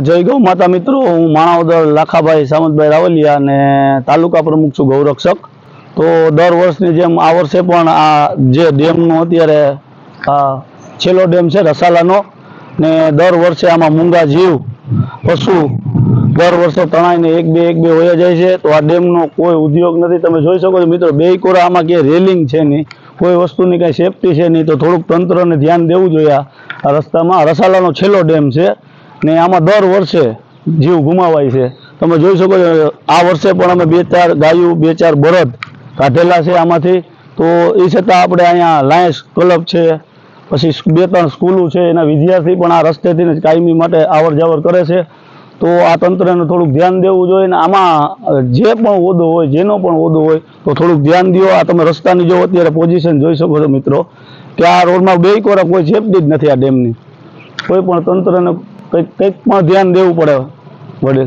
જય ગૌ માતા મિત્રો. હું માણાવદર લાખાભાઈ સામંતભાઈ રાવલિયા અને તાલુકા પ્રમુખ છું ગૌરક્ષક. તો દર વર્ષની જેમ આ વર્ષે પણ આ જે ડેમનો અત્યારે છેલ્લો ડેમ છે રસાલાનો, ને દર વર્ષે આમાં મૂંગા જીવ, પશુ દર વર્ષે તણાઈને એક બે એક બે હોય જાય છે. તો આ ડેમનો કોઈ ઉદ્યોગ નથી. તમે જોઈ શકો છો મિત્રો, બે કોરા આમાં ક્યાંય રેલિંગ છે નહીં. કોઈ વસ્તુની કાંઈ સેફટી છે નહીં. તો થોડુંક તંત્રને ધ્યાન દેવું જોઈએ આ રસ્તામાં. રસાલાનો છેલ્લો ડેમ છે. ને આમાં દર વર્ષે જીવ ગુમાવાય છે. તમે જોઈ શકો છો, આ વર્ષે પણ અમે બે ચાર ગાયું, બે ચાર બળદ કાઢેલા છે આમાંથી. તો એ છતાં આપણે અહીંયા લાયન્સ ક્લબ છે, પછી બે ત્રણ સ્કૂલો છે, એના વિદ્યાર્થી પણ આ રસ્તેથી જ કાયમી માટે આવર જાવર કરે છે. તો આ તંત્રને થોડુંક ધ્યાન દેવું જોઈએ ને આમાં જે પણ ઓદો હોય, જેનો પણ ઓદો હોય, તો થોડુંક ધ્યાન દો. આ તમે રસ્તાની જો અત્યારે પોઝિશન જોઈ શકો છો મિત્રો, કે આ રોડમાં બે કોરા કોઈ સેફટી જ નથી આ ડેમની. કોઈ પણ તંત્રને કંઈક કંઈક પણ ધ્યાન દેવું પડે વડે